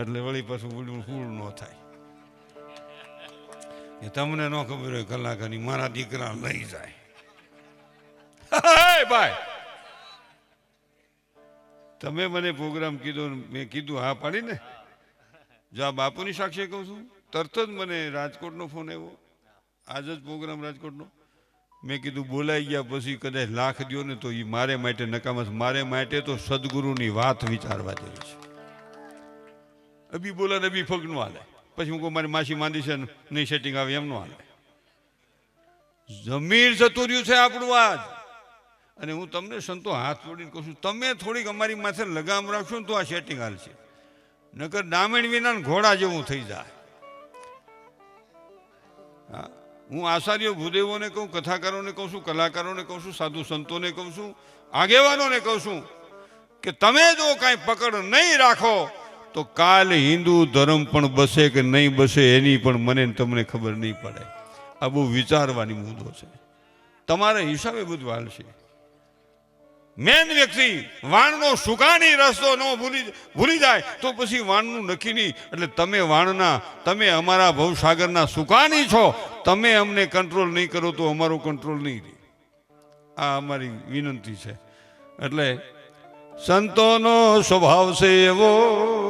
એટલે વળી પાછું બોલ્યું ફૂલ ન થાય એ તમને ન ખબર હોય કલાકારની મારા દીકરા લઈ જાય ભાઈ તમે મને પ્રોગ્રામ કીધો મેં કીધું હા પાડી ને જો આ બાપુની સાક્ષી કહું છું તરત જ મને રાજકોટનો ફોન આવ્યો આજ જ પ્રોગ્રામ રાજકોટનો મેં કીધું બોલાઈ ગયા પછી કદાચ લાખ દ્યો ને તો એ મારે માટે નકામા મારે માટે તો સદગુરુની વાત વિચારવા જેવી છે અભી બોલા અભી ફગનું હાલે. પછી હું કહું, મારી માસી માંદી છે નહીં સેટિંગ આવે એમ નું હાલે. જમીર જતું રહ્યું છે આપણું આજ. અને હું તમને સંતો હાથ જોડીને કહું છું, તમે થોડીક અમારી માથે લગામ રાખશો ને તો આ સેટિંગ હાલશે નકર ડામણ વિના ઘોડા જેવું થઈ જાય. હા? હું આચાર્ય ભૂદેવોને કહું, કથાકારોને કહું છું, કલાકારોને કહું છું, સાધુ સંતોને કહું છું, આગેવાનોને કહું છું કે તમે જો કાંઈ પકડ નહીં રાખો તો કાલ હિન્દુ ધર્મ પણ બસે કે નહીં બસે એની પણ મને તમને ખબર નહીં પડે. આ બહુ વિચારવાની મુદ્દો છે. તમારા હિસાબે બધું હાલશે મેન વ્યક્તિ વાણનો સુકાની રસ્તો ન ભૂલી ભૂલી જાય, તો પછી વાણનું નક્કી નહીં. એટલે તમે વાણના, તમે અમારા ભવસાગરના સુકાની છો. તમે અમને કંટ્રોલ નહીં કરો તો અમારો કંટ્રોલ નહીં રહે. આ અમારી વિનંતી છે. એટલે સંતોનો સ્વભાવ છે એવો.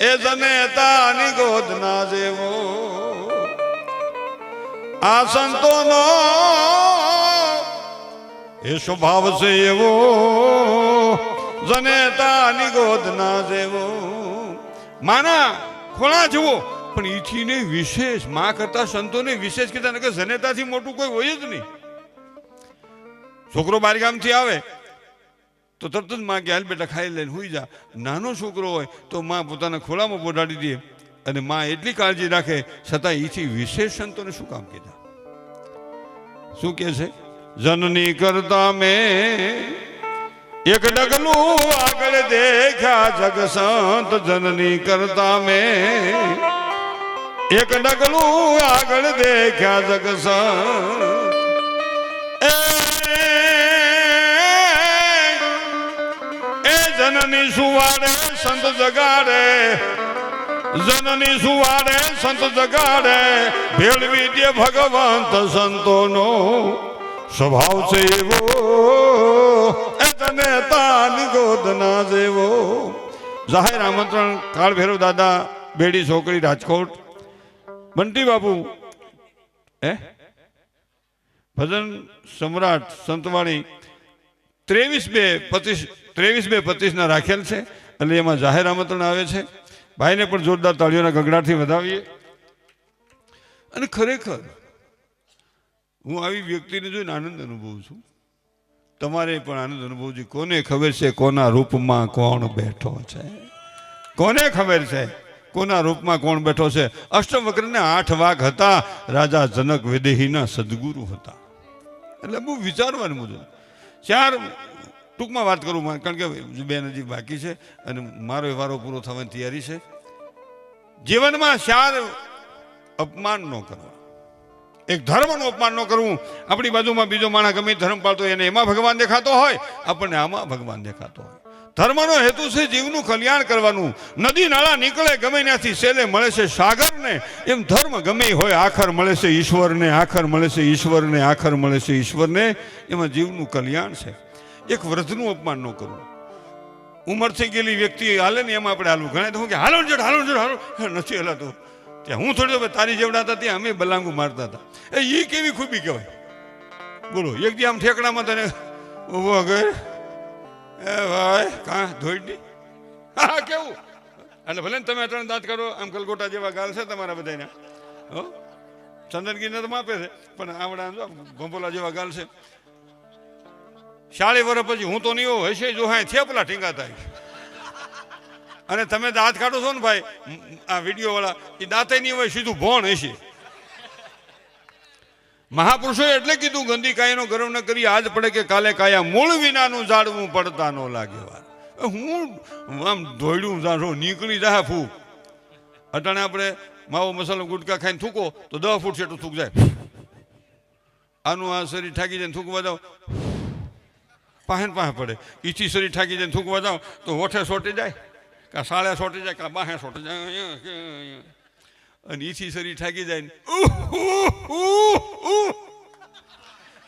એ જનેતાની ગોદના જેવો. આ સંતોનો એ સ્વભાવ છે એવો. જનેતાની ગોદના જેવો. માના ખોળા જુઓ. પણ ઈથી ને વિશેષ, માં કરતા સંતોને વિશેષ કીધા કે જનેતાથી મોટું કોઈ હોય જ નહીં. છોકરો બારગામથી આવે તો તરત જ માં કે, હાલ બેટા, ખાઈ લઈને હુઈ જા. નાનો છોકરો હોય તો માં પોતાના ખોળામાં પોઢાડી દે અને માં એટલી કાળજી રાખે, છતાં એથી વિશેષ સંતોને શું કામ કીધા શું કે છે? જનની કરતા મેં એક ડગલું આગળ દેખ્યા, જગસંત જનની કરતા મેં એક ડગલું આગળ દેખ્યા, જગસંત એ જનની સુવાડે સંત જગાડે. જનની સુવાડે સંત જગાડે. ભેળવી દે ભગવંત સંતોનો સ્વભાવ છે એવો. એ તને તાની ગોદના જેવો. જાહેર આમંત્રણ, કાળ ભૈરવ દાદા, બેડી છોકરી, રાજકોટ. બંટી બાપુ, હે? ભજન સમ્રાટ સંતવાણી, ત્રેવીસ બે પચીસ ત્રેવીસ બે પચીસના રાખેલ છે એટલે એમાં જાહેર આમંત્રણ આવે છે. ભાઈને પણ જોરદાર તાળીઓના ગગડાટથી વધાવીએ. અને ખરેખર, હું આવી વ્યક્તિને જોઈને આનંદ અનુભવું છું. તમારે પણ આનંદ અનુભવજો કોને ખબર છે કોના રૂપમાં કોણ બેઠો છે? કોને ખબર છે કોના રૂપમાં કોણ બેઠો છે? અષ્ટવક્રને આઠ વાઘ હતા. રાજા જનક વિદેહીના સદગુરુ હતા. એટલે બહુ વિચારવાનું મુજબ. ચાર ટૂંકમાં વાત કરું કારણ કે બે નજીક બાકી છે અને મારો વારો પૂરો થવાની તૈયારી છે. જીવનમાં શાર અપમાન ન કરવા. એક ધર્મનું અપમાન ન કરવું. આપણી બાજુમાં બીજો માણસ ગમે ધર્મ પાળતો એને એમાં ભગવાન દેખાતો હોય, આપણને આમાં ભગવાન દેખાતો હોય. ધર્મનો હેતુ છે જીવનું કલ્યાણ કરવાનું. નદી નાળા નીકળે ગમે ત્યાંથી સેલે મળે છે સાગરને. એમ ધર્મ ગમે હોય, આખર મળે છે ઈશ્વરને, આખર મળે છે ઈશ્વરને, આખર મળે છે ઈશ્વરને. એમાં જીવનું કલ્યાણ છે. એક વૃદ્ધનું અપમાન ન કરવું ઉંમર થઈ ગયેલી વ્યક્તિ હાલે ને એમાં આપણે હાલવું. ઘણા તો હું કે, હાલો જોડ હાલો જોડ, હાલો. નથી હલાતો. ત્યાં હું થોડી તારી જેવડાતા ત્યાં અમે બલાંગુ મારતા હતા. એ કેવી ખૂબી કહેવાય? બોલો, એક દી આમ ઠેકડામાં તને ઊભો કર. એ ભાઈ, કાં ધોઈડી હા, કેવું? એટલે ભલે તમે ત્રણ દાંત કરો, આમ કલગોટા જેવા ગાલ છે તમારા બધાને હો? ચંદનગીરને તો માપે છે, પણ આવડા ગોંભોલા જેવા ગાલ છે. શાળી વર્ષ પછી હું તો નહીં હોઉં, હશે જો હા થેપલા ઠીંગા થાય. અને તમે દાંત કાઢો છો ને ભાઈ આ વીડિયો વાળા એ દાંતે નહીં હોય, સીધું ભોણ હશે. મહાપુરુષોએ એટલે કીધું, ગંદી કાયાનો ગર્વ ન કરી, આજ પડે કે કાલે કાયા મૂળ વિનાનું ઝાડવું પડતા ન લાગે વાર. હું આમ ધોયડું જાણો, નીકળી જાય ફૂ. અટાણે આપણે માવો મસાલો ગુટકા ખાઈને થૂકો, તો દસ ફૂટ જેટલું થૂક જાય. આનું આ શરીર ઠાકી જાય થૂકવા જાવ. પાહે ને પાહે પડે. ઈથી શરીર ઠાકી જાય થૂકવા જાઓ તો હોઠે સોટી જાય. કાં સાળે સોટી જાય, કાં બાહે સોટી જાય. અને ઈથી શરીર થાકી જાય ને.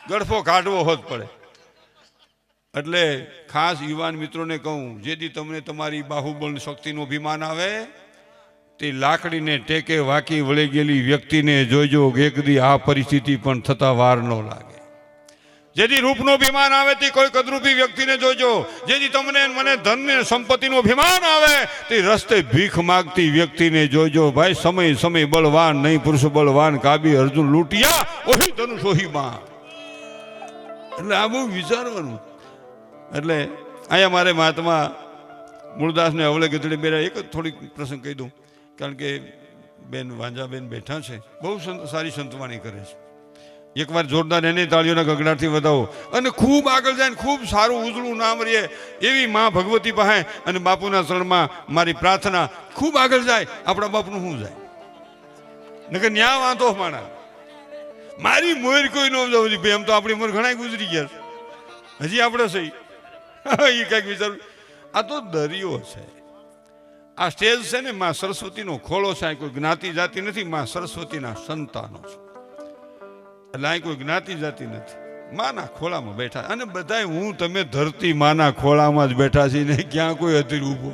ગળફો કાઢવો હોત પડે. એટલે ખાસ યુવાન મિત્રોને કહું, જેથી તમને તમારી બાહુબળ શક્તિનું અભિમાન આવે, તે લાકડીને ટેકે વાકી વળી ગયેલી વ્યક્તિને કે એક દી આ પરિસ્થિતિ પણ થતા વાર ન લાગે. જેથી રૂપનું અભિમાન આવે તે કોઈ કદરૂપી વ્યક્તિને જોજો. જેથી તમને મને ધન ને સંપત્તિનું અભિમાન આવે તે રસ્તે ભીખ માગતી વ્યક્તિને જોજો. ભાઈ, સમય સમય, બળવાન નહીં, પુરુષ બળવાન, કાબી અર્જુન લૂંટિયા, ઓહી ધનુષ ઓહી માં એટલે આ બહુ વિચારવાનું. એટલે અહીંયા મારે મહાત્મા મૂળદાસને અવલે ગીધડી બેરા એક જ થોડીક પ્રસંગ કહી દઉં. કારણ કે બેન વાંજાબેન બેઠા છે. બહુ સંત- સારી સંતવાણી કરે છે. એકવાર જોરદાર એની તાળીઓના ગગડાટથી વધાવો. અને ખૂબ આગળ જાય ખૂબ સારું ઉજળું નામ રહે એવી માં ભગવતી પાસે અને બાપુના શરણમાં મારી પ્રાર્થના ખૂબ આગળ જાય, આપણા બાપનું શું જાય? નકર ન્યા વાંધો માણા. મારી મોર કોઈ ન જવું ભાઈ એમ તો આપણી મોર ઘણા ગુજરી ગયા છે. હજી આપણે સહી એ કંઈક વિચારું. આ તો દરિયો છે. આ સ્ટેજ છે ને માં સરસ્વતીનો ખોળો છે કોઈ જ્ઞાતિ જાતિ નથી, માં સરસ્વતીના સંતાનો છે. એટલે અહીં કોઈ જ્ઞાતિ જાતિ નથી. માના ખોળામાં બેઠા અને બધાય હું તમે ધરતી માના ખોળામાં જ બેઠા છીએ ને ક્યાં કોઈ હતી ઊભો?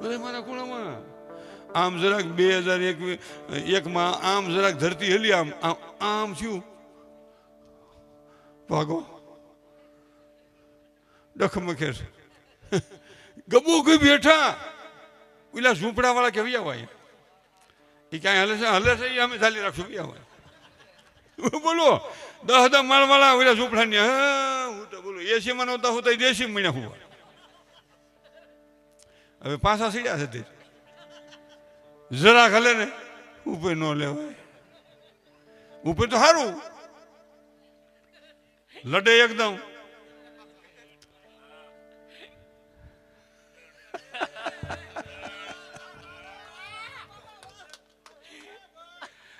બધા મારા ખોળામાં. આમ જરાક બે હજાર એક, એકમાં આમ જરાક ધરતી હેલી, આમ આમ થયું. ભાગો. ડખમખે છે ગબુ ગઈ બેઠા. પેલા ઝૂંપડા વાળા કે વ્યા હોય એ ક્યાંય હલે છે? હલે છે? એ અમે ચાલી રાખશું વ્યા હોય બોલો? દસ માલ વાળા ઓલા ઝૂંપડાની હા, હું તો બોલું એસી માં નહોતા, હું તો દેશી મહિના હું હવે પાછા સીડ્યા છે તે. જરા હલે ને, ઉપર ન લેવાય. ઉપર તો સારું લડે એકદમ.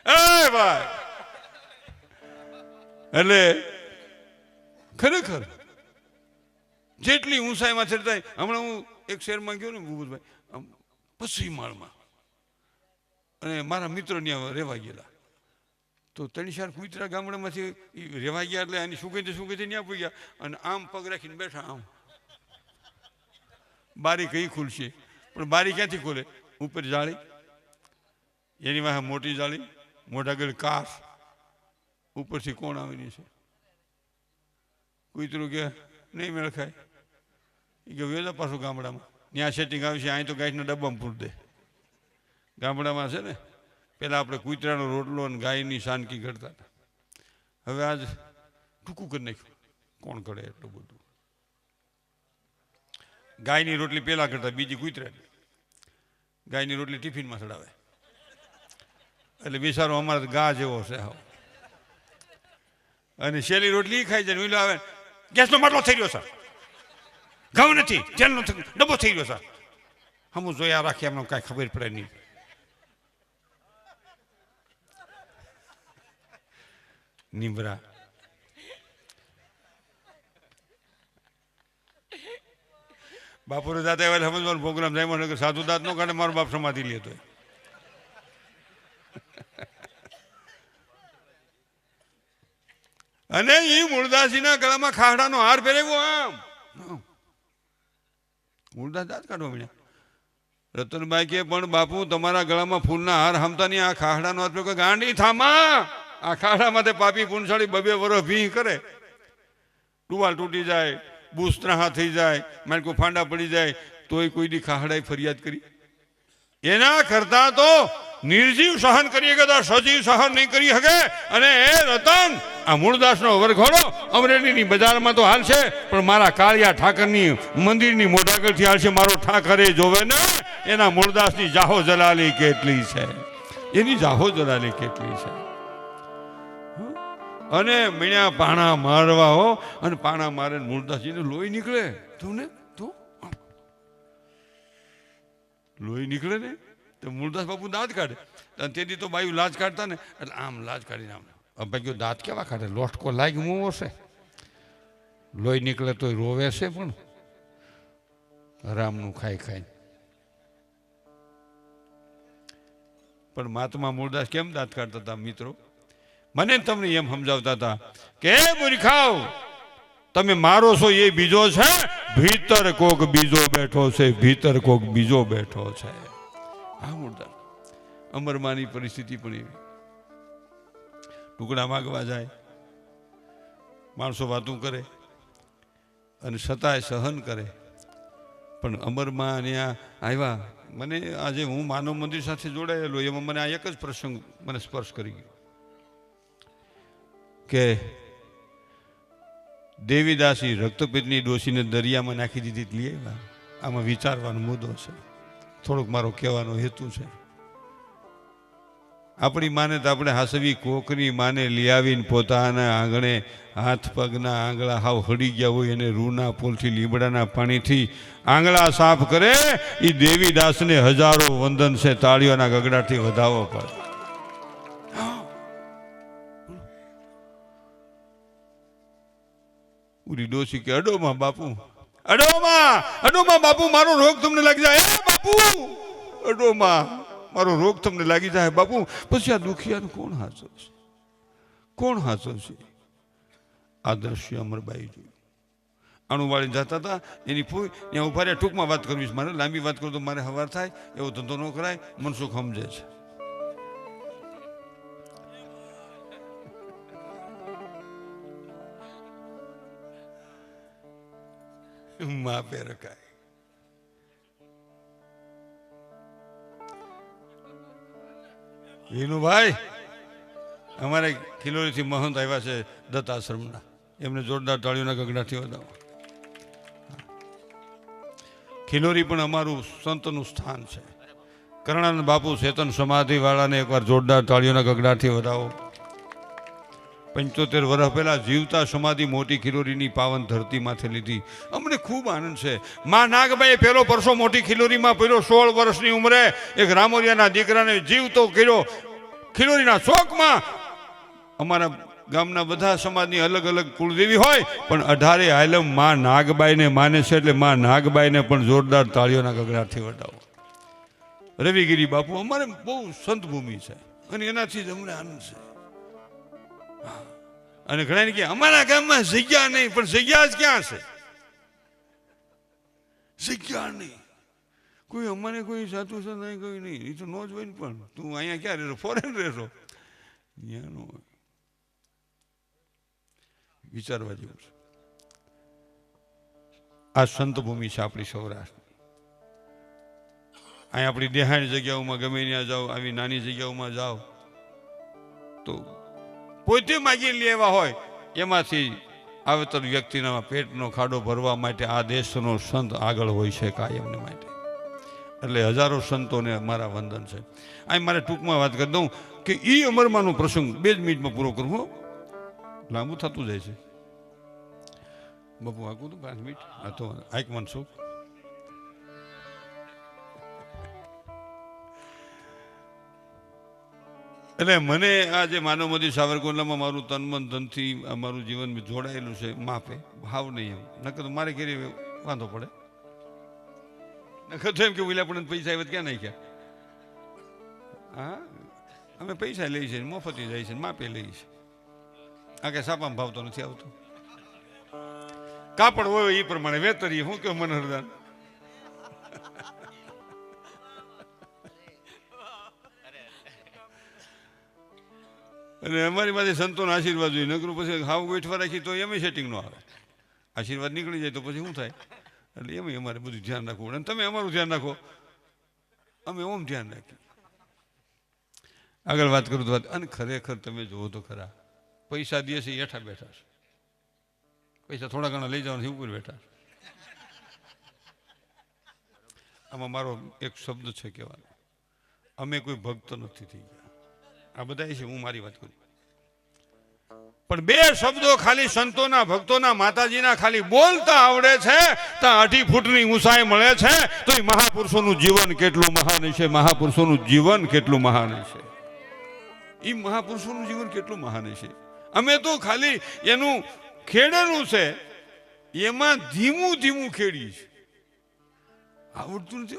એ ભાઈ! એટલે ખરેખર જેટલી ઊંચાઈમાં ચડતા હમણાં હું એક શહેરમાં ગયો ને ભૂપતભાઈ, આમ પશ્ચિમ માળમાં. અને મારા મિત્રો ત્યાં રહેવા ગયેલા. તો ત્રણ ચાર કુતરા ગામડામાંથી રહેવા ગયા એટલે એની સુગંધી સુગંધી ત્યાં પૂગ્યા અને આમ પગ રાખીને બેઠા, આમ. બારી કઈ ખુલશે? પણ બારી ક્યાંથી ખોલે? ઉપર જાળી, એની વાહે મોટી જાળી મોટા ગળ કાસ ઉપરથી કોણ આવીને છે? કૂતરું કે નહીં મેળ ખાય? એ કે વેલા પાછું ગામડામાં. ત્યાં સેટિંગ આવશે અહીં તો ગાયના ડબ્બામાં પૂર દે. ગામડામાં છે ને પહેલાં આપણે કૂતરાનો રોટલો અને ગાયની શાનકી કરતા હતા. હવે આજ ટૂંકું કરી નાખ્યું. કોણ કરે એટલું બધું? ગાયની રોટલી પહેલાં કરતા બીજી કૂતરાની ગાયની રોટલી ટિફિનમાં ચડાવે. એટલે બિચારો અમારે ગા જેવો છે હાવ અને શેલી રોટલી ખાઈ જાય વીલો આવે ગેસનો માટલો થઈ રહ્યો સર ઘઉં નથી, તેલનો ડબ્બો થઈ ગયો સર હમ જોયા રાખી, એમને કાંઈ ખબર પડે નહીં. નિમરા. બાપુરે દાદા એવા સમજવાનો પ્રોગ્રામ જાય મને સાધુ દાદ નો કારણે મારો બાપ સમાધિ લેતો અને એ મૂળદાસીના ગળામાં ખાડાનો હાર પહેરેવો આમ. મૂળદાસ દાંત કાઢવા મળ્યા રતનભાઈ કે, પણ બાપુ, તમારા ગળામાં ફૂલના હાર હમતા નહીં. આ ખાડાનો હાથ. કે ગાંડી થામા. આ ખાડામાંથી પાપી પુનસાળી બબે વરસ ભીહ કરે. ટુવાલ તૂટી જાય, બુસ્ત્રાહા થઈ જાય મારે ફાંડા પડી જાય. તોય કોઈ દી ખાખડાએ ફરિયાદ કરી. એના કરતા તો નિર્જીવ સહન કરી શકે તો સજીવ સહન નહીં કરી શકે? અને એ રતન આ મૂળદાસનો વરઘોડો અમરેલીની બજારમાં તો હાલ છે પણ મારા કાળિયા ઠાકરની મંદિરની મોઢાગળથી હાલ છે મારો ઠાકરે જોવે ને એના મૂળદાસની જાહો જલાલી કેટલી છે. એની જાહો જલાલી કેટલી છે. અને મીણ્યા પાણા મારવા હો અને પાણા મારે મૂળદાસજીને લોહી નીકળે. તું ને તું? લોહી નીકળે ને? તો મૂળદાસ બાપુ દાંત કાઢે. અને તેથી તો બાયું લાજ કાઢતા ને, એટલે આમ લાજ કાઢીને આમ. ભાઈ ગયો દાંત કેવા કાઢે? લોટકો લાગી મૂવો છે લોહી નીકળે તો રોવે છે પણ. રામનું ખાઈ ખાઈ પણ મહાત્મા મૂળદાસ કેમ દાંત કાઢતા હતા, મિત્રો? મને તમને એમ સમજાવતા હતા કે મૂર્ખાઓ, તમે મારો છો એ બીજો છે, ભીતર કોક બીજો બેઠો છે, ભીતર કોક બીજો બેઠો છે. હા મૂળદાસ અમરમાની પરિસ્થિતિ પણ એવી. ટુકડા માગવા જાય, માણસો વાતું કરે અને છતાંય સહન કરે. પણ અમરમાં ત્યાં આવ્યા. મને આજે હું માનવ મંદિર સાથે જોડાયેલો, એમાં મને આ એક જ પ્રસંગ મને સ્પર્શ કરી ગયો. કે દેવીદાસી રક્તપિતની ડોસીને દરિયામાં નાખી દીધી, એટલે આમાં વિચારવાનો મુદ્દો છે. થોડોક મારો કહેવાનો હેતુ છે. આપણી માને તો આપણે હાસવી કોકની માને લીયાવીને પોતાના આંગણે હાથ પગના આંગળા હાવ હળી ગયા હોય એને રૂના પુલથી લીમડાના પાણીથી આંગળા સાફ કરે એ દેવીદાસને હજારો વંદન છે, તાળીઓના ગગડાથી વધાવો પડે. ઉરી ડોસી કે અડોમાં બાપુ. અડોમાં અડોમાં બાપુ, મારો રોગ તમને લાગી જાય. બાપુ, અડોમાં, મારો રોગ તમને લાગી જાય. બાપુ, પછી આ દુખિયાનું કોણ હાચો છે કોણ હાચો છે આ દ્રશ્ય અમરબાઈ જોયું અણુવાળી જતા હતા, એની ફૂઈ, ત્યાં ઊભા રહ્યા. ટૂંકમાં વાત કરવી છે. મારે લાંબી વાત કરું તો મારે હવાર થાય, એવો ધંધો ન કરાય, મનસુખ સમજે છે. માપે રખાય વિનુભાઈ અમારે ખિલોરીથી મહંત આવ્યા છે દત્ત આશ્રમના એમને જોરદાર તાળીઓના ગગડાથી વધાવો. ખિલોરી પણ અમારું સંતનું સ્થાન છે. કરણાનંદ બાપુ ચેતન સમાધિ વાળાને એકવાર જોરદાર તાળીઓના ગગડાથી વધાવો. પંચોતેર વર્ષ પહેલાં જીવતા સમાધિ મોટી ખિલોરીની પાવન ધરતીમાંથી લીધી. અમને ખૂબ આનંદ છે. મા નાગભાઈએ પહેલો પરસો મોટી ખિલોરીમાં પહેલો સોળ વર્ષની ઉંમરે એક રામોરિયાના દીકરાને જીવતો કર્યો. ખિલોરીના શોકમાં અમારા ગામના બધા સમાજની અલગ અલગ કુળદેવી હોય, પણ અઢારે આલમ મા નાગબાઈને માને છે એટલે મા નાગબાઈને પણ જોરદાર તાળીઓના ગગડાથી વટાવો. રવિગીરી બાપુ, અમારે બહુ સંત ભૂમિ છે અને એનાથી જ અમને આનંદ છે. અને ઘણા કે અમારા ગામમાં જગ્યા નહીં, પણ જગ્યા જ ક્યાં છે? જગ્યા નહીં. કોઈ અમારે કોઈ સાચું છે નહીં, કોઈ નહીં. એ તો નો જ હોય ને પણ. તું અહીંયા ક્યાં રહેશો ફોરેન રહેશો ત્યાં વિચારવા જેવું છે. આ સંત ભૂમિ છે આપણી સૌરાષ્ટ્ર અહીં આપણી દેહાણી જગ્યાઓમાં ગમે ત્યાં જાઓ, આવી નાની જગ્યાઓમાં જાઓ, તો પોતે માગી લેવા હોય, એમાંથી આવતર વ્યક્તિના પેટનો ખાડો ભરવા માટે આ દેશનો સંત આગળ હોય છે કાયમને માટે. એટલે હજારો સંતોને મારા વંદન છે. અહીં મારે ટૂંકમાં વાત કરી દઉં કે એ અમરમાંનો પ્રસંગ બે જ મિનિટમાં પૂરો કરવો લાંબુ થતું જાય છે. બપુ આગું તો પાંચ મિનિટ? આ તો આઈક મનસુખ એટલે મને આ જે માનવ મોદી સાવરકુંડલામાં મારું તન મન ધનથી મારું જીવન જોડાયેલું છે માપે ભાવ નહીં એમ. નકર મારે ઘેરે વાંધો પડે. નકર તો એમ કે ઓલા પણ પૈસા આવ્યા ક્યાં નાખ્યા? હા? અમે પૈસા લઈએ છીએ મફતી જાય છે માપે લઈએ છીએ. આ કે સાપામાં ભાવતો નથી આવતો. કાપડ હોય એ પ્રમાણે વેતરીએ. હું કેવું મનોહરદાન અને અમારી પાસે સંતોના આશીર્વાદ જોઈએ નકરું પછી હાવ ગોઠવા રાખી તો એમ સેટિંગ ન આવે. આશીર્વાદ નીકળી જાય તો પછી શું થાય? એટલે એમ અમારે બધું ધ્યાન રાખવું અને તમે અમારું ધ્યાન રાખો. અમે ઓમ ધ્યાન રાખીએ. આગળ વાત કરું તો વાત. અને ખરેખર તમે જુઓ તો ખરા, પૈસા દે છે હેઠા બેઠા છે. પૈસા થોડા ઘણા લઈ જવાના ઉપર બેઠા આમાં મારો એક શબ્દ છે કહેવાનો. અમે કોઈ ભક્ત નથી થઈ ગયા. આ બધા છે, હું મારી વાત કરું. પણ બે શબ્દો ખાલી સંતોના, ભક્તોના, માતાજીના ખાલી બોલતા આવડે છે, તો અઢી ફૂટની ઊંચાઈ મળે છે, તો એ મહાપુરુષોનું જીવન કેટલું મહાન છે, મહાપુરુષોનું જીવન કેટલું મહાન છે. એ મહાપુરુષોનું જીવન કેટલું મહાન છે. અમે તો ખાલી એનું ખેડેલું છે, એમાં ધીમું ધીમું ખેડી છે. આવડતું નથી.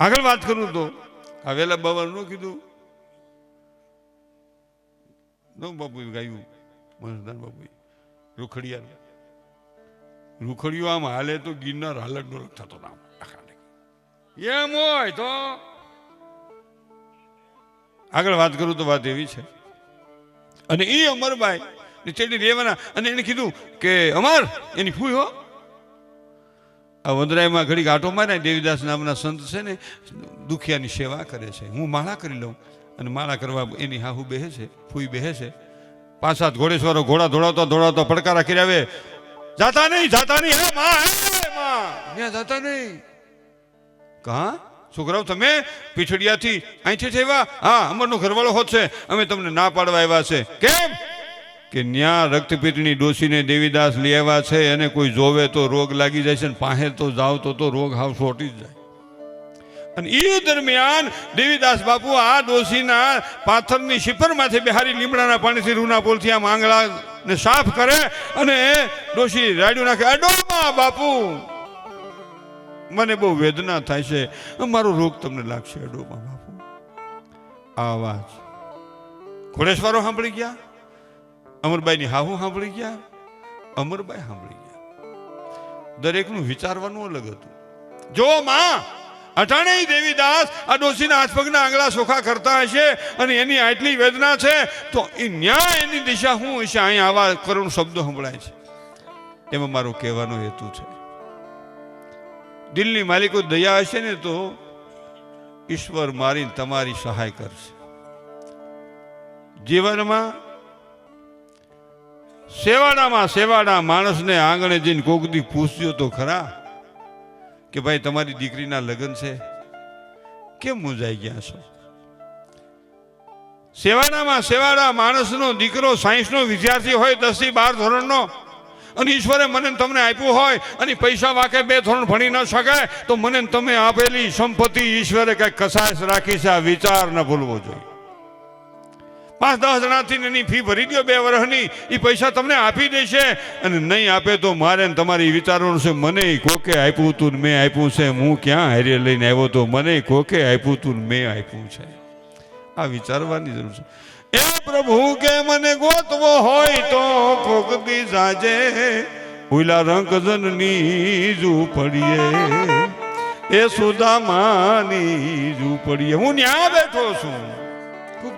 આગળ વાત કરું તો આવેલા બાબા નું કીધું. ન બાપુ ગાયું મનસદાન બાપુ રૂખડિયા રૂખડિયું આમ હાલે તો ગિરનાર હાલક નો થતો નામ. એમ હોય તો આગળ વાત કરું તો વાત એવી છે. અને એ અમરભાઈ નીચેની રેવાના અને એને કીધું કે અમર, એની ફૂઈ હો. આ વંદરાયમાં ઘડી આટો મારે દેવીદાસ નામના સંત છે ને દુખિયાની સેવા કરે છે. હું માળા કરી લઉં અને માળા કરવા એની હાહુ બેહે છે ફૂઈ બેહે છે. પાંચ સાત ઘોડેશ્વરો ઘોડા દોડાવતા દોડાવતા પડકારા કરી આવે જાતા નહીં જાતા નહીં હે માં હે માં. જાતા નહીં. કહા? છોકરાઓ તમે પીછડિયાથી અહીંથી થયા હા અમરનો ઘરવાળો હોત છે. અમે તમને ના પાડવા આવ્યા છે. કેમ? કે ન્યા રક્તપીતની ડોસીને દેવીદાસ આવ્યા છે અને કોઈ જોવે તો રોગ લાગી જાય છે ને પાસે તો જાવ તો તો રોગ હાવ છોટી જ જાય. અને એ દરમિયાન દેવીદાસ બાપુ આ ડોસીના પાથરની શિફરમાંથી બિહારી લીમડાના પાણીથી રૂના પોલથી આ માંગળાને સાફ કરે અને ડોસી રાડ્યું નાખે અડોમાં બાપુ. મને બહુ વેદના થાય છે. મારો રોગ તમને લાગશે અડોમાં બાપુ. આ અવાજ ઘોડેશ્વરો સાંભળી ગયા? અમરબાઈની હાહુ સાંભળી ગયા? અમરબાઈ સાંભળી ગયા. દરેકનું વિચારવાનું અલગ હતું. જો માં અટાણે દેવીદાસ આ ડોસીના હાથ આંગળા સોખા કરતા હશે અને એની આટલી વેદના છે, તો એ ન્યાય એની દિશા શું હશે? અહીંયા આવા કરુણ શબ્દો સંભળાય છે. એમાં મારો કહેવાનો હેતુ છે. દિલની માલિકો દયા હશે ને તો ઈશ્વર મારી તમારી સહાય કરશે. જીવનમાં સેવાડામાં સેવાડા માણસને આંગણે જઈને કોકદી પૂછ્યો તો ખરા કે ભાઈ તમારી દીકરીના લગ્ન છે? કેમ મૂંઝાઈ ગયા છો? સેવાડામાં સેવાડા માણસનો દીકરો સાયન્સનો વિદ્યાર્થી હોય, દસથી બાર ધોરણનો, અને ઈશ્વરે મને તમને આપ્યું હોય, અને પૈસા વાકે બે ધોરણ ભણી ન શકાય, તો મને તમે આપેલી સંપત્તિ ઈશ્વરે કઈ કસાય રાખી છે, આ વિચાર ન ભૂલવો જોઈએ. પાંચ દસ જણાથી એની ફી ભરી દો બે વર્ષની એ પૈસા તમને આપી દેશે. અને નહીં આપે તો મારે તમારી વિચારવાનું છે, મને કોકે આપ્યું તું ને મેં આપ્યું છે, હું ક્યાં હારે લઈને આવ્યો તો મને કોકે આપ્યું તું ને મેં આપ્યું છે. આ વિચારવાની જરૂર છે. એ પ્રભુ કે મને ગોતવો હોય તો કોક દી જાજે ઉલા રંગજનની ઝૂંપડીએ એ સુદામાની ઝૂંપડીએ હું ન્યા બેઠો છું.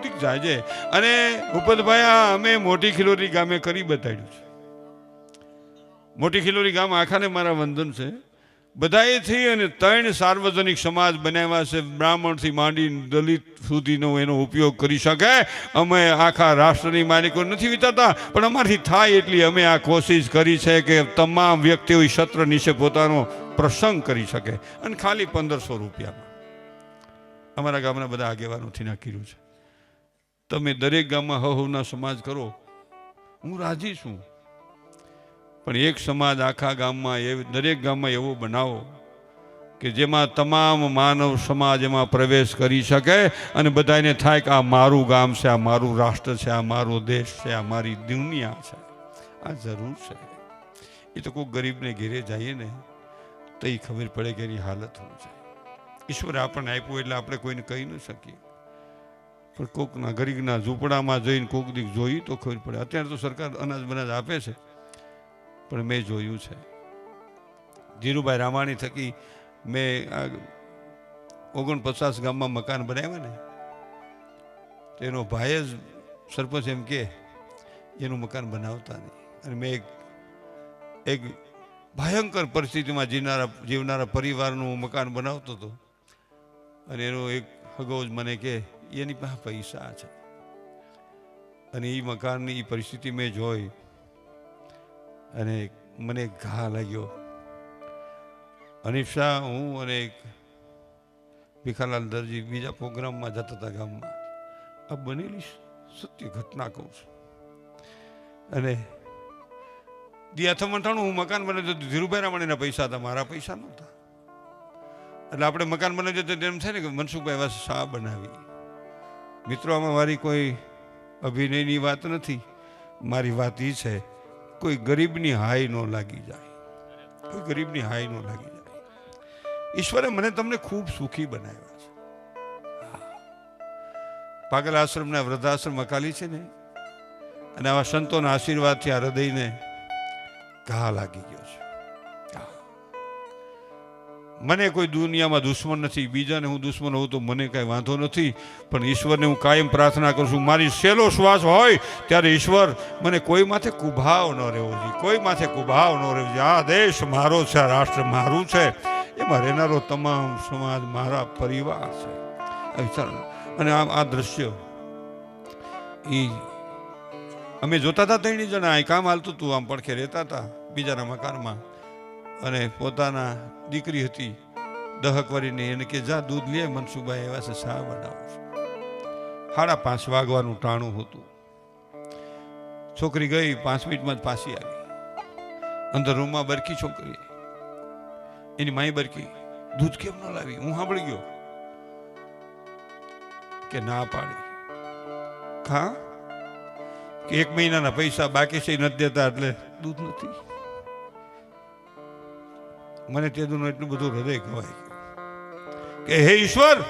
દીક જાય અને ભૂપતભાઈ, આ અમે મોટી ખિલોરી ગામે કરી બતાડ્યું છે. મોટી ખિલોરી ગામ આખાને મારા વંદન છે. બધાએથી અને ત્રણ સાર્વજનિક સમાજ બનાવ્યા છે. બ્રાહ્મણથી માંડી દલિત સુધીનો એનો ઉપયોગ કરી શકે. અમે આખા રાષ્ટ્રની માલિકો નથી વિતાતા, પણ અમારથી થાય એટલી અમે આ કોશિશ કરી છે કે તમામ વ્યક્તિઓ સત્ર નીચે પોતાનો પ્રસંગ કરી શકે. અને ખાલી પંદરસો રૂપિયામાં. અમારા ગામના બધા આગેવાનોથી નાખેલું છે. તમે દરેક ગામમાં હહુના સમાજ કરો, હું રાજી છું. પણ એક સમાજ આખા ગામમાં એ દરેક ગામમાં એવો બનાવો કે જેમાં તમામ માનવ સમાજ એમાં પ્રવેશ કરી શકે અને બધાને થાય કે આ મારું ગામ છે, આ મારું રાષ્ટ્ર છે, આ મારો દેશ છે, આ મારી દુનિયા છે. આ જરૂર છે. એ તો કોઈ ગરીબને ઘેરે જઈએ ને તો એ ખબર પડે કે એની હાલત શું છે. ઈશ્વરે આપણને આપ્યું એટલે આપણે કોઈને કહી ન શકીએ. પણ કોકના ગરીબના ઝૂંપડામાં જઈને કોક દીક જોઈ તો ખબર પડે. અત્યારે તો સરકાર અનાજ બનાજ આપે છે, પણ મેં જોયું છે. ધીરુભાઈ રામાણી થકી મેં આ ઓગણપચાસ ગામમાં મકાન બનાવ્યા ને, તેનો ભાઈ જ સરપંચ એમ કે, એનું મકાન બનાવતા નહીં. અને મેં એક એક ભયંકર પરિસ્થિતિમાં જીવનારા જીવનારા પરિવારનું મકાન બનાવતો હતો. અને એનો એક હગો જ મને કે એની પાસે પૈસા છે. અને એ મકાનની એ પરિસ્થિતિ મેં જોઈ અને મને ઘા લાગ્યો. હનીફ શાહ હું અને એક ભીખાલાલ દરજી બીજા પ્રોગ્રામમાં જતા હતા ગામમાં. આ બનેલી સત્ય ઘટના કહું છું. અને દિયાથમ અઠાણું હું મકાન બનાવ્યું તો ધીરુભાઈ રામાણીના પૈસા હતા, મારા પૈસા નહોતા. એટલે આપણે મકાન બનાવ્યું તો એમ થાય ને કે મનસુખભાઈ વાસ શાહ બનાવી. મિત્રો, આમાં મારી કોઈ અભિનયની વાત નથી. મારી વાત એ છે, કોઈ ગરીબની હાઈ ન લાગી જાય. કોઈ ગરીબની હાઈ ન લાગી જાય. ઈશ્વરે મને તમને ખૂબ સુખી બનાવ્યા છે. પાગલ આશ્રમના વૃદ્ધાશ્રમ અકાલી છે ને, અને આવા સંતોના આશીર્વાદથી આ હૃદયને ઘા લાગી ગયો છે. મને કોઈ દુનિયામાં દુશ્મન નથી, બીજાને હું દુશ્મન હોઉં તો મને કાંઈ વાંધો નથી, પણ ઈશ્વરને હું કાયમ પ્રાર્થના કરું છું. મારી સહેલો શ્વાસ હોય ત્યારે ઈશ્વર મને કોઈ માથે કુભાવ ન રહેવો જોઈએ, કોઈ માથે કુભાવ ન રહેવો જોઈએ. આ દેશ મારો છે, આ રાષ્ટ્ર મારું છે, એમાં રહેનારો તમામ સમાજ મારા પરિવાર છે. વિચાર અને આ આ દ્રશ્ય એ અમે જોતા હતા ત્રણ જણા, અહીં કામ હાલતું હતું, આમ પડખે રહેતા હતા, બીજાના મકાનમાં. અને પોતાના દીકરી હતી, દહક વરીને એને કે, જા, દૂધ લે, મનસુખભાઈ એવા છે શા બનાવું છું. સાડા પાંચ વાગવાનું ટાણું હતું. છોકરી ગઈ, પાંચ મિનિટમાં જ પાછી આવી. અંદર રૂમમાં બરકી છોકરી. એની માઈ બરકી દૂધ કેમ ન લાવી? હું સાંભળી ગયો. કે, ના પાડી. ખા કે, એક મહિનાના પૈસા બાકી છે નથી દેતા, એટલે દૂધ નથી. મને તેદુનું એટલું બધું હૃદય કહેવાય કે હે ઈશ્વર,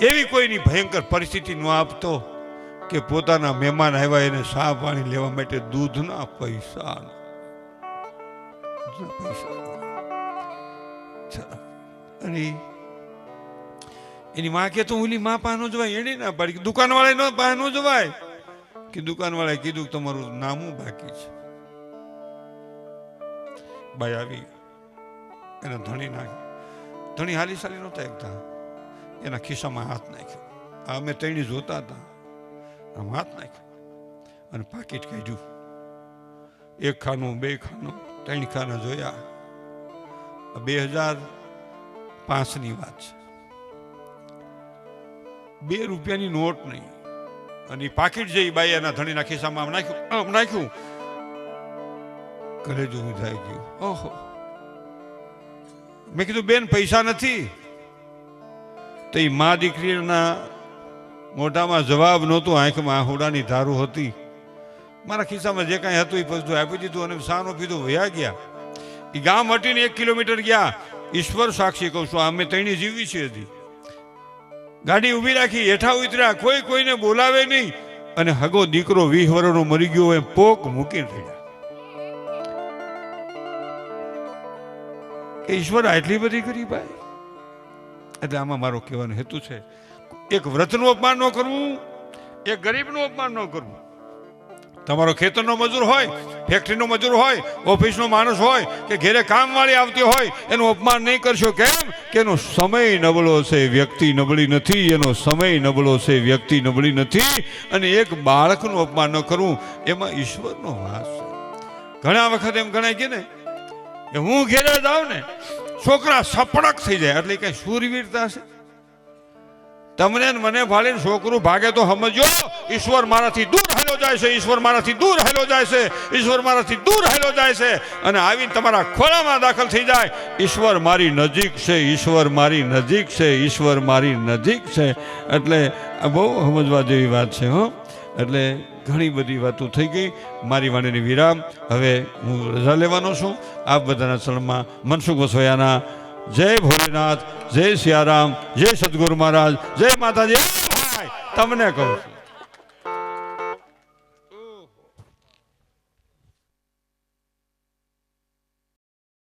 એવી કોઈની ભયંકર પરિસ્થિતિ ન આપતો કે પોતાના મહેમાન આવ્યા એને સા પાણી લેવા માટે દૂધના પૈસા પૈસા. અને એની માં કે તો ઓલી માં પાનો જવાય એને ના પાડી. દુકાન વાળા પાનો જવાય. કે દુકાન વાળાએ કીધું તમારું નામું બાકી છે. બાય આવી. એના ધણી નાખી ધણી હાલી સાલી નહોતા એકતા એના ખિસ્સામાં હાથ નાખ્યો. આ અમે ત્રણી જોતા હતા. આમ હાથ નાખ્યો. અને પાકીટ કાઢ્યું. એક ખાનું, બે ખાનું, ત્રણ ખાના જોયા. બે હજાર પાંચની વાત છે. બે રૂપિયાની નોટ નહીં. અને પાકીટ જે બાઈ એના ધણીના ખિસ્સામાં નાખ્યું નાખ્યું. ઘરે જોયું થાય ગયું. ઓહો. મેં કીધું, બેન, પૈસા નથી. તો એ મા દીકરીના મોઢામાં જવાબ નહોતું, આંખમાં આહુડાની ધારું હતી. મારા ખિસ્સામાં જે કાંઈ હતું એ બધું આપી દીધું અને સાનો પીધું વયા ગયા. એ ગામ હટીને એક કિલોમીટર ગયા. ઈશ્વર સાક્ષી કહું છું, અમે તેણી જીવી છીએ હજી. ગાડી ઊભી રાખી, હેઠા ઉતર્યા, કોઈ કોઈને બોલાવે નહીં. અને હગો દીકરો વીહ વર્ષનો મરી ગયો, એમ પોક મૂકીને રહ્યા ઈશ્વર આટલી બધી કરી ભાઈ? એટલે આમાં મારો કહેવાનો હેતુ છે, એક વ્રતનું અપમાન ન કરવું, એક ગરીબનું અપમાન ન કરવું. તમારો ખેતરનો મજૂર હોય ફેક્ટરીનો મજૂર હોય, ઓફિસનો માણસ હોય, કે ઘેરે કામવાળી આવતી હોય, એનું અપમાન નહીં કરશો. કેમ? કે એનો સમય નબળો છે, વ્યક્તિ નબળી નથી, એનો સમય નબળો છે, વ્યક્તિ નબળી નથી, અને એક બાળકનું અપમાન ન કરવું, એમાં ઈશ્વરનો વાસ છે. ઘણા વખત એમ ગણાય કે ને હું ઘેરે જાઉં ને, છોકરા સપડક થઈ જાય. એટલે કઈ શૂરવીરતા છે? તમને મને ભાળીને છોકરું ભાગે તો સમજો ઈશ્વર મારાથી દૂર હેલો જાય છે, ઈશ્વર મારાથી દૂર હેલો જાય છે, ઈશ્વર મારાથી દૂર હેલો જાય છે. અને આવીને તમારા ખોળામાં દાખલ થઈ જાય. ઈશ્વર મારી નજીક છે, ઈશ્વર મારી નજીક છે, ઈશ્વર મારી નજીક છે. એટલે આ બહુ સમજવા જેવી વાત છે, હો. એટલે ઘણી બધી વાતો થઈ ગઈ. મારી વાણીની વિરામ. હવે હું રજા લેવાનો છું. આપ બધાના ચરણમાં મનસુખ વસોયાના જય ભોલેનાથ, જય સિયારામ, જય સદગુરુ મહારાજ, જય માતાજી. તમને કહું છું.